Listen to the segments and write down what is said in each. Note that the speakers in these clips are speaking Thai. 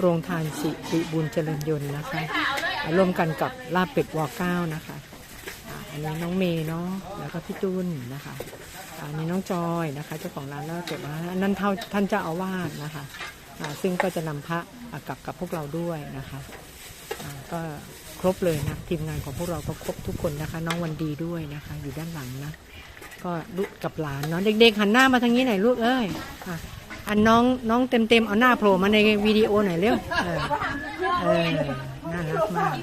โรงทานสิริบุญเจริญยนต์นะคะร่วมกันกับลาบเป็ดวอเก้านะคะอันนี้น้องเมย์เนาะแล้วก็พี่จุนนะคะอันนี้น้องจอยนะคะ เจ้าของร้านลาบเป็ดนะอันนั่นเท่าท่านเจ้าอาวาสนะคะซึ่งก็จะนำพระกลับกับพวกเราด้วยนะคะก็ครบเลยนะทีมงานของพวกเราก็ครบทุกคนนะคะ น้องวันดีด้วยนะคะ อยู่ด้านหลังนะก็ลูกกับหลานเนาะเด็กๆหันหน้ามาทางนี้หน่อยลูกเอ้ย อันน้องน้องเต็มๆเอาหน้าโผล่มาในวิดีโอหน่อยเร็วเออเออน่ารักมาก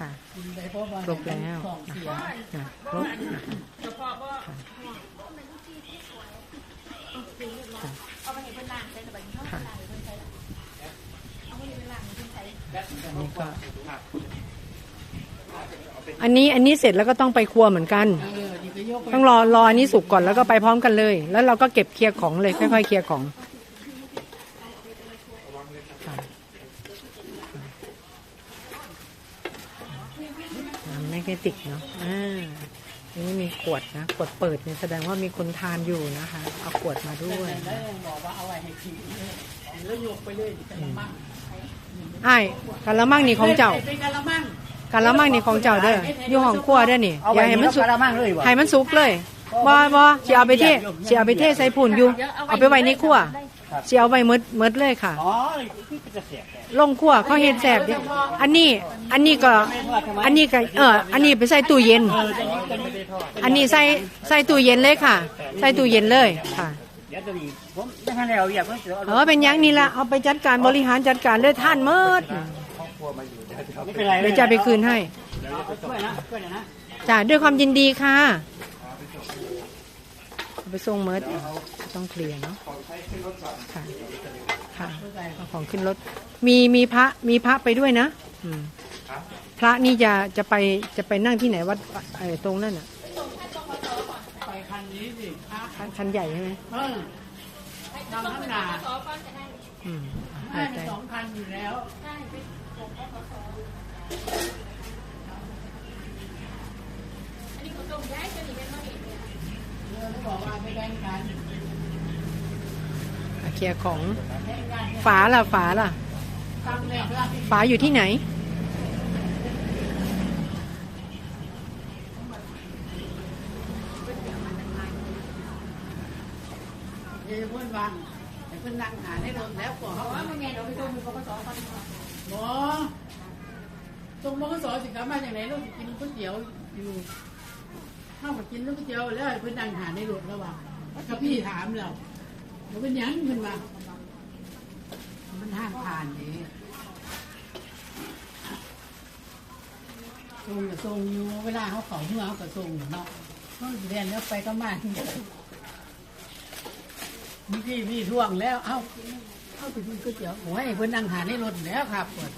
ค่ะครบแล้วนะคะครบนะคะค่ะอันนี้ก็อันนี้อันนี้เสร็จแล้วก็ต้องไปครัวเหมือนกัน ต้องรอรออันนี้สุกก่อนแล้วก็ไปพร้อมกันเลย แล้วเราก็เก็บเคลียร์ของเลยค่อยๆเคลียร์ของค่ะน้ำไม่แค่ติกเนาะอ่าอันนี้มีขวดนะขวดเปิดเนี่ยแสดงว่ามีคนทานอยู่นะคะ เอาขวดมาด้วยแล้วยังบอกว่าเอาไว้ให้กินแล้วยกไปเลยกะละมังไอ้ายกะละมังนี่ของเจ้าเป็นกะละมัง กะละมังนี่ของเจ้าเด้ออยู่ห้องครัวเด้อนี่อย่าให้มันสุกกระมังเลยบ่ให้มันสุกเลยบ่บ่สิเอาไปเทสิเอาไปเทใส่ผุ่นอยู่ เอาไปไว้ในครัวสิเอาไว้หมดหมดเลยค่ะอ๋อพี่ก็จะเสียบแต่ลงครัวเขาเฮ็ดแซ่บเด้อันนี้ อันนี้ก็ อันนี้ก็ เออ อันนี้ไปใส่ตู้เย็น อันนี้ใส่ใส่ตู้เย็นเลยค่ะ ใส่ตู้เย็นเลยค่ะเดี๋ยวตัวนี้ผมไม่ทันแล้วอยากเพิ่งเสือเออเป็นหยังนี่ละเอาไปจัดการบริหารจัดการเลยท่านเมิด ไม่เป็นไรเดี๋ยวจะไปคืนให้ ช่วยนะช่วยนะจ้าด้วยความยินดีค่ะเอาไปส่งเมิดต้องเคลียร์เนาะค่ะค่ะเอาของขึ้นรถ มีมีพระมีพระไปด้วยนะอืมพระนี่จะจะไปจะไปนั่งที่ไหนวัดไอ้ตรงนั่นอะไปคันนี้สิพระคันคันใหญ่ใช่ไหมเออทำข้างหน้าอืมให้เข้าใจสองคันอยู่แล้วเออ เขาบอกว่าไม่แบ่งกันอะเคลียร์ของแบ่งกันฝาล่ะฝาล่ะตั้งแรกละฝาอยู่ที่ไหนเออเพื่นวางแต่เพื่นนั่งหาได้รถแล้วกว่าเขาว่าไม่ไงเราไปส่งมือปสกันหมอส่ สิครับมาจากไหนเรากินก๋วยเตี๋ยวอยู่เข้ามากินก๋วยเตี๋ยวแล้วเพื่อนนั่งหาในรถแล้วว่าก็พี่ถามเราเราเป็นยังเพื่อนว่ามันห้างผ่านนี่ส่งก็ส่งอยู่เวลาเขาเขาเมื่อเขาก็ส่งเนาะเขาเรียนแล้วไปก็มามีพี่พี่ท่วงแล้ว เอ้า เอ้าไปกินก๋วยเตี๋ยวโอ้ยเพิ่นนั่งหาในรถแล้วครับปวด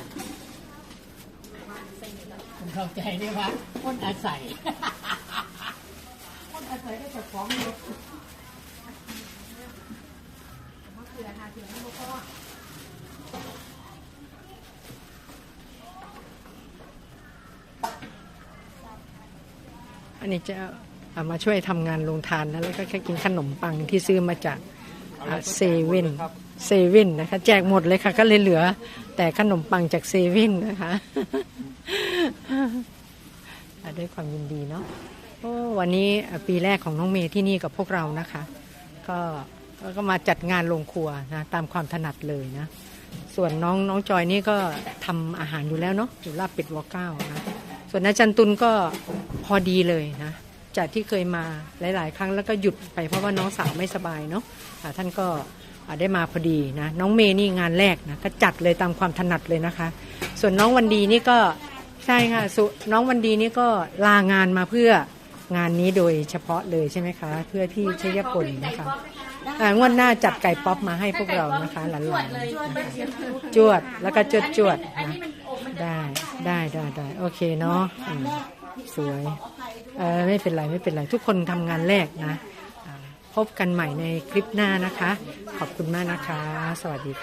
ผมเข้าใจได้ว่าคนอาศัยคนอาศัยก็จะฟ้องรถอันนี้จะเอามาช่วยทำงานโรงทานนะแล้วก็แค่กินขนมปังที่ซื้อมาจากเซเว่นเซเว่นนะคะ แจกหมดเลยค่ะ ก็เลยเหลือ แต่ขนมปังจากเซเว่นนะคะอะ ด้วยความยินดีเนาะโอ้วันนี้ปีแรกของน้องเมย์ที่นี่กับพวกเรานะคะ ก็ก็มาจัดงานโรงครัวนะตามความถนัดเลยนะ ส่วนน้องน้องจอยนี่ก็ทำอาหารอยู่แล้วเนาะอยู่ลาบเป็ดวอเก้านะส่วนอาจารย์ตุลก็พอดีเลยนะจากที่เคยมาหลาย ๆ ครั้งแล้วก็หยุดไปเพราะว่าน้องสาวไม่สบายเนาะท่านก็ได้มาพอดีนะน้องเมย์นี่งานแรกนะก็จัดเลยตามความถนัดเลยนะคะ ส่วนน้องวันดีนี่ก็ ใช่ค่ะสุน้องวันดีนี่ก็ลางานมาเพื่องานนี้โดยเฉพาะเลยใช่ไหมคะ เพื่อที่ชยกลนะคะอ่างวดหน้าจัดไก่ป๊อปมาให้พวกเรานะคะหลานๆจวดแล้วก็จวดจวดนะได้ได้ได้ได้โอเคเนาะสวยเออไม่เป็นไรไม่เป็นไรทุกคนทำงานแรกนะ พบกันใหม่ในคลิปหน้านะคะ ขอบคุณมากนะคะ สวัสดีค่ะ